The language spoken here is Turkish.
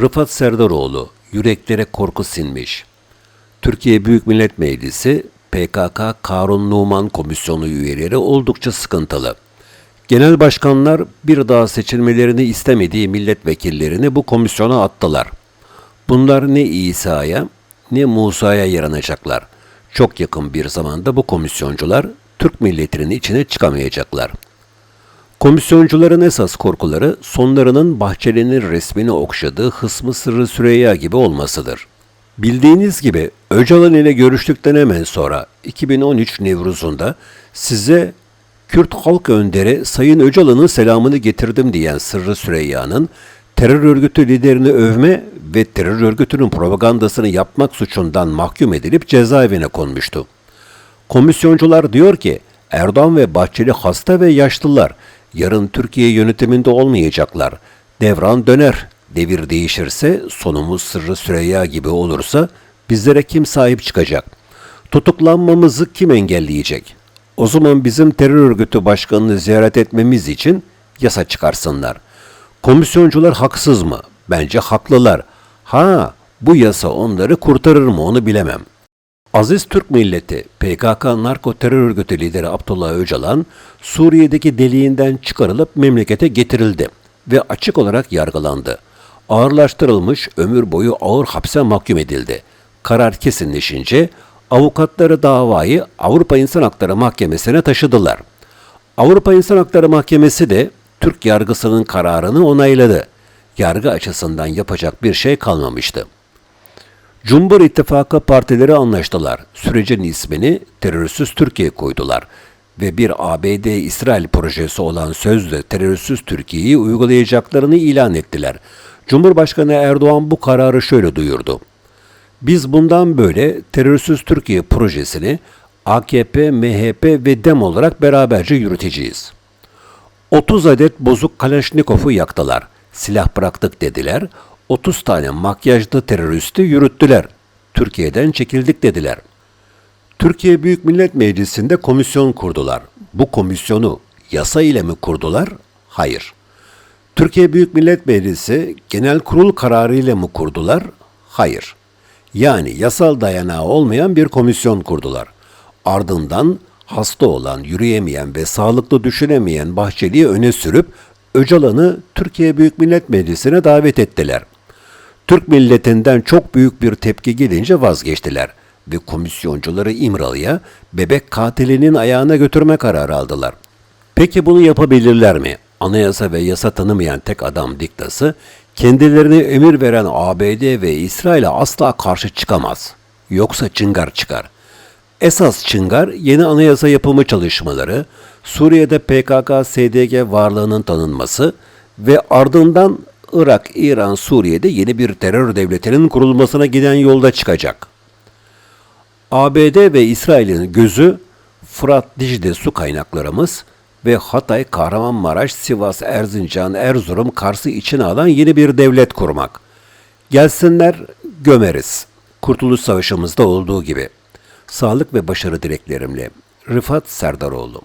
Rıfat Serdaroğlu, yüreklere korku sinmiş. Türkiye Büyük Millet Meclisi, PKK Karun Numan Komisyonu üyeleri oldukça sıkıntılı. Genel başkanlar bir daha seçilmelerini istemediği milletvekillerini bu komisyona attılar. Bunlar ne İsa'ya ne Musa'ya yaranacaklar. Çok yakın bir zamanda bu komisyoncular Türk milletinin içine çıkamayacaklar. Komisyoncuların esas korkuları sonlarının Bahçeli'nin resmini okşadığı Hısmı Sırrı Süreyya gibi olmasıdır. Bildiğiniz gibi Öcalan ile görüştükten hemen sonra 2013 Nevruz'unda size Kürt halk önderi Sayın Öcalan'ın selamını getirdim diyen Sırrı Süreyya'nın terör örgütü liderini övme ve terör örgütünün propagandasını yapmak suçundan mahkum edilip cezaevine konmuştu. Komisyoncular diyor ki Erdoğan ve Bahçeli hasta ve yaşlılar. Yarın Türkiye yönetiminde olmayacaklar. Devran döner. Devir değişirse sonumuz Sırrı Süreyya gibi olursa bizlere kim sahip çıkacak? Tutuklanmamızı kim engelleyecek? O zaman bizim terör örgütü başkanını ziyaret etmemiz için yasa çıkarsınlar. Komisyoncular haksız mı? Bence haklılar. Ha, bu yasa onları kurtarır mı onu bilemem. Aziz Türk milleti, PKK narko terör örgütü lideri Abdullah Öcalan, Suriye'deki deliğinden çıkarılıp memlekete getirildi ve açık olarak yargılandı. Ağırlaştırılmış ömür boyu ağır hapse mahkum edildi. Karar kesinleşince avukatları davayı Avrupa İnsan Hakları Mahkemesi'ne taşıdılar. Avrupa İnsan Hakları Mahkemesi de Türk yargısının kararını onayladı. Yargı açısından yapacak bir şey kalmamıştı. Cumhur İttifakı partileri anlaştılar. Sürecin ismini terörsüz Türkiye koydular ve bir ABD-İsrail projesi olan sözde terörsüz Türkiye'yi uygulayacaklarını ilan ettiler. Cumhurbaşkanı Erdoğan bu kararı şöyle duyurdu. Biz bundan böyle terörsüz Türkiye projesini AKP, MHP ve DEM olarak beraberce yürüteceğiz. 30 adet bozuk Kalaşnikov'u yaktılar. Silah bıraktık dediler. 30 tane makyajlı teröristi yürüttüler. Türkiye'den çekildik dediler. Türkiye Büyük Millet Meclisi'nde komisyon kurdular. Bu komisyonu yasa ile mi kurdular? Hayır. Türkiye Büyük Millet Meclisi genel kurul kararı ile mi kurdular? Hayır. Yani yasal dayanağı olmayan bir komisyon kurdular. Ardından hasta olan, yürüyemeyen ve sağlıklı düşünemeyen Bahçeli'yi öne sürüp Öcalan'ı Türkiye Büyük Millet Meclisi'ne davet ettiler. Türk milletinden çok büyük bir tepki gelince vazgeçtiler ve komisyoncuları İmralı'ya bebek katilinin ayağına götürme kararı aldılar. Peki bunu yapabilirler mi? Anayasa ve yasa tanımayan tek adam diktası kendilerine emir veren ABD ve İsrail'e asla karşı çıkamaz. Yoksa çıngar çıkar. Esas çıngar yeni anayasa yapımı çalışmaları, Suriye'de PKK-SDG varlığının tanınması ve ardından Irak, İran, Suriye'de yeni bir terör devletinin kurulmasına giden yolda çıkacak. ABD ve İsrail'in gözü Fırat Dicle su kaynaklarımız ve Hatay, Kahramanmaraş, Sivas, Erzincan, Erzurum, Kars'ı içine alan yeni bir devlet kurmak. Gelsinler gömeriz. Kurtuluş Savaşı'mızda olduğu gibi. Sağlık ve başarı dileklerimle. Rıfat Serdaroğlu